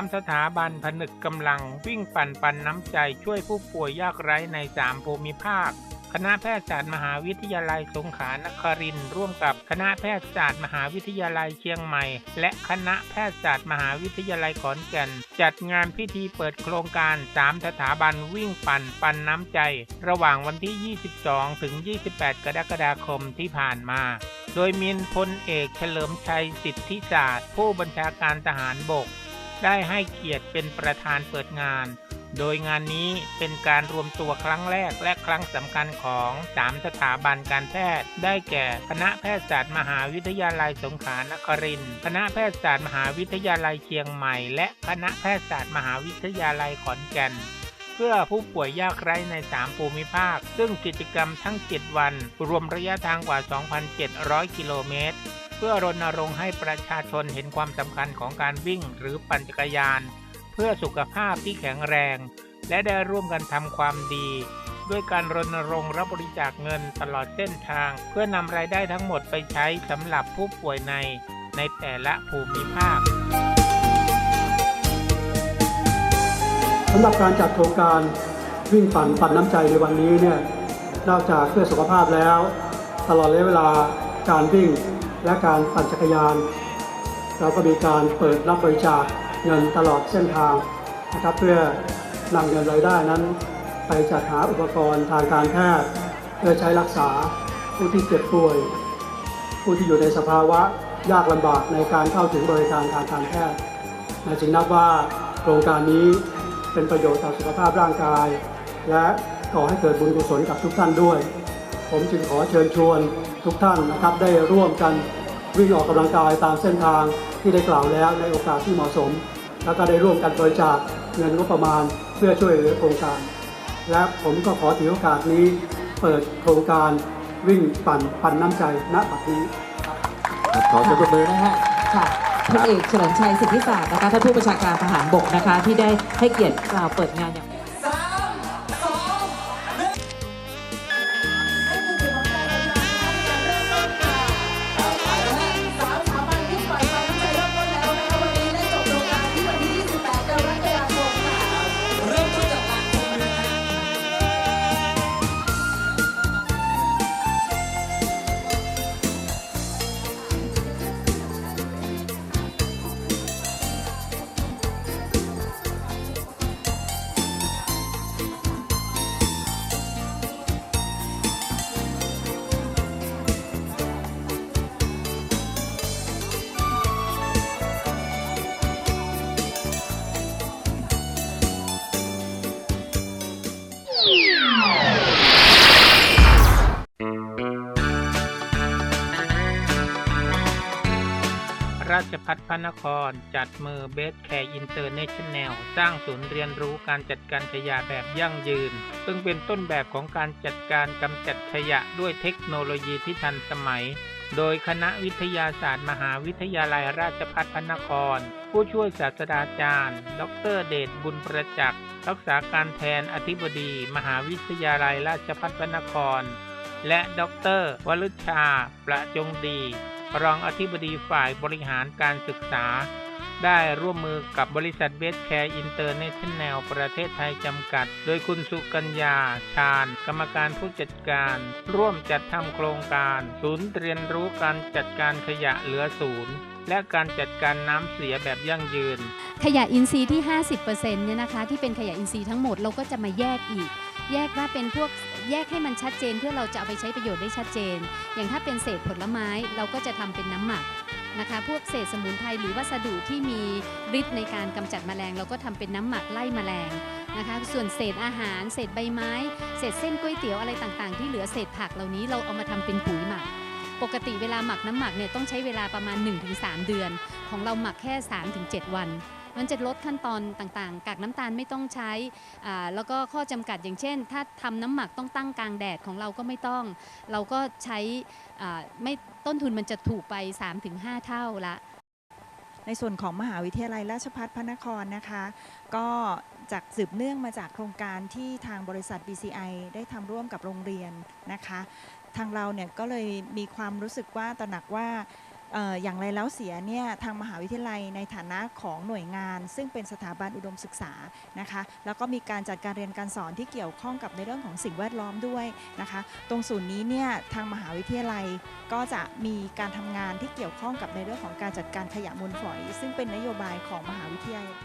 สามสถาบันผนึกกำลังวิ่งปั่นปันน้ำใจช่วยผู้ป่วยยากไร้ในสามภูมิภาค คณะแพทยศาสตร์มหาวิทยาลัยสงขลานครินทร์ร่วมกับคณะแพทยศาสตร์มหาวิทยาลัยเชียงใหม่ และคณะแพทยศาสตร์มหาวิทยาลัยขอนแก่น จัดงานพิธีเปิดโครงการ 3 สถาบันวิ่งปั่นปันน้ำใจ ระหว่างวันที่ 22 ถึง 28 กรกฎาคมที่ผ่านมาโดยมีพลเอกเฉลิมชัยสิทธิศาสตร์ ผู้บัญชาการทหารบก ได้ให้เกียรติเป็นประธานเปิดงาน โดยงานนี้เป็นการรวมตัวครั้งแรกและครั้งสำคัญของ 3 สถาบันการแพทย์ ได้แก่คณะแพทยศาสตร์มหาวิทยาลัยสงขลานครินทร์คณะแพทยศาสตร์มหาวิทยาลัยเชียงใหม่ และคณะแพทยศาสตร์มหาวิทยาลัยขอนแก่นเพื่อผู้ป่วยยากไร้ใน 3 ภูมิภาค ซึ่งกิจกรรมทั้ง 7 วัน รวมระยะทางกว่า 2,700 กิโลเมตร พื่อรณรงค์ให้ประชาชนเห็นความสำคัญของการวิ่งหรือปั่นจักรยาน เพื่อสุขภาพที่แข็งแรง และได้ร่วมกันทำความดี ด้วยการรณรงค์รับบริจาคเงินตลอดเส้นทาง เพื่อนำรายได้ทั้งหมดไปใช้สำหรับผู้ป่วยในในแต่ละภูมิภาคสำหรับการจัดโครงการวิ่งปั่นปั่นน้ำใจในวันนี้เนี่ยนอกจากเพื่อสุขภาพแล้ว ตลอดระยะเวลาการวิ่ง และการปั่นจักรยาน เราก็มีการเปิดรับบริจาคเงินตลอดเส้นทางนะครับเพื่อนำเงินรายได้นั้น ไปจัดหาอุปกรณ์ทางการแพทย์เพื่อใช้รักษาผู้ที่เจ็บป่วย ผู้ที่อยู่ในสภาวะยากลำบากในการเข้าถึงบริการทางการแพทย์และจึงนับว่าโครงการนี้เป็นประโยชน์ต่อสุขภาพร่างกาย และก่อให้เกิดบุญกุศลกับทุกท่านด้วย ผมจึงขอเชิญชวนทุกท่านนะครับได้ร่วมกันวิ่งออกกำลังกายตามเส้นทางที่ได้กล่าวแล้วในโอกาสที่เหมาะสม แล้วก็ได้ร่วมกันบริจาคเงินงบประมาณเพื่อช่วยเหลือโครงการ และผมก็ขอถือโอกาสนี้เปิดโครงการวิ่งปั่นปั่นน้ำใจณบัดนี้ขอเสียงปรบมือนะฮะค่ะพลเอกเฉลิมชัยสิทธิศาสตร์นะคะท่านผู้บัญชาการทหารบกนะคะ ที่ได้ให้เกียรติกล่าวเปิดงานอย่าง ราชพัฒพระนคร จัดมือเบสแคร์อินเตอร์เนชั่นแนลสร้างศูนย์เรียนรู้การจัดการขยะแบบยั่งยืน ซึ่งเป็นต้นแบบของการจัดการกำจัดขยะด้วยเทคโนโลยีที่ทันสมัย โดยคณะวิทยาศาสตร์มหาวิทยาลัยราชภัฏพระนคร ผู้ช่วยศาสตราจารย์ ดรเดชบุญประจักษ์รักษาการแทนอธิบดี มหาวิทยาลัยราชภัฏพระนคร และดรวรุชาประจงดี รองอธิบดีฝ่ายบริหารการศึกษา ได้ร่วมมือกับบริษัทเบสแคร์อินเตอร์เนชั่นแนลประเทศไทยจำกัด โดยคุณสุกัญญา ชาญ กรรมการผู้จัดการ ร่วมจัดทำโครงการ ศูนย์เรียนรู้การจัดการขยะเหลือศูนย์และการจัดการน้ำเสียแบบยั่งยืน ขยะอินทรีย์ที่ 50%เนี่ยนะคะ ที่เป็นขยะอินทรีย์ทั้งหมดเราก็จะมาแยกอีก แยกว่าเป็นพวกแยกให้มันชัดเจนเพื่อเราจะเอาไปใช้ประโยชน์ได้ชัดเจน อย่างถ้าเป็นเศษผลไม้เราก็จะทำเป็นน้ำหมัก นะคะ พวกเศษสมุนไพรหรือวัสดุที่มีฤทธิ์ในการกำจัดแมลง เราก็ทำเป็นน้ำหมักไล่แมลงนะคะ ส่วนเศษอาหาร เศษใบไม้ เศษเส้นก๋วยเตี๋ยวอะไรต่างๆ ที่เหลือเศษผักเหล่านี้เราเอามาทำเป็นปุ๋ยหมัก ปกติเวลาหมักน้ำหมักเนี่ยต้องใช้เวลาประมาณ 1-3 เดือน ของเราหมักแค่ 3-7 วัน มันจะลดขั้นตอนต่างๆ กากน้ำตาลไม่ต้องใช้ แล้วก็ข้อจำกัดอย่างเช่น ถ้าทำน้ำหมักต้องตั้งกลางแดดของเราก็ไม่ต้อง เราก็ใช้ไม่ต้นทุนมันจะถูกไป 3-5 เท่าละในส่วนของมหาวิทยาลัยราชภัฏพระนครนะคะ ก็จากสืบเนื่องมาจากโครงการที่ทางบริษัท BCI ได้ทำร่วมกับโรงเรียนนะคะ ทางเราเนี่ยก็เลยมีความรู้สึกว่าตระหนักว่า อย่างไรแล้วเสียเนี่ยทางมหาวิทยาลัยในฐานะของหน่วยงาน ซึ่งเป็นสถาบันอุดมศึกษานะคะแล้วก็มีการจัดการเรียนการสอนที่เกี่ยวข้องกับในเรื่องของสิ่งแวดล้อมด้วยนะคะตรงศูนย์นี้เนี่ยทางมหาวิทยาลัยก็จะมีการทำงานที่เกี่ยวข้องกับในเรื่องของการจัดการขยะมูลฝอย ซึ่งเป็นนโยบายของมหาวิทยาลัย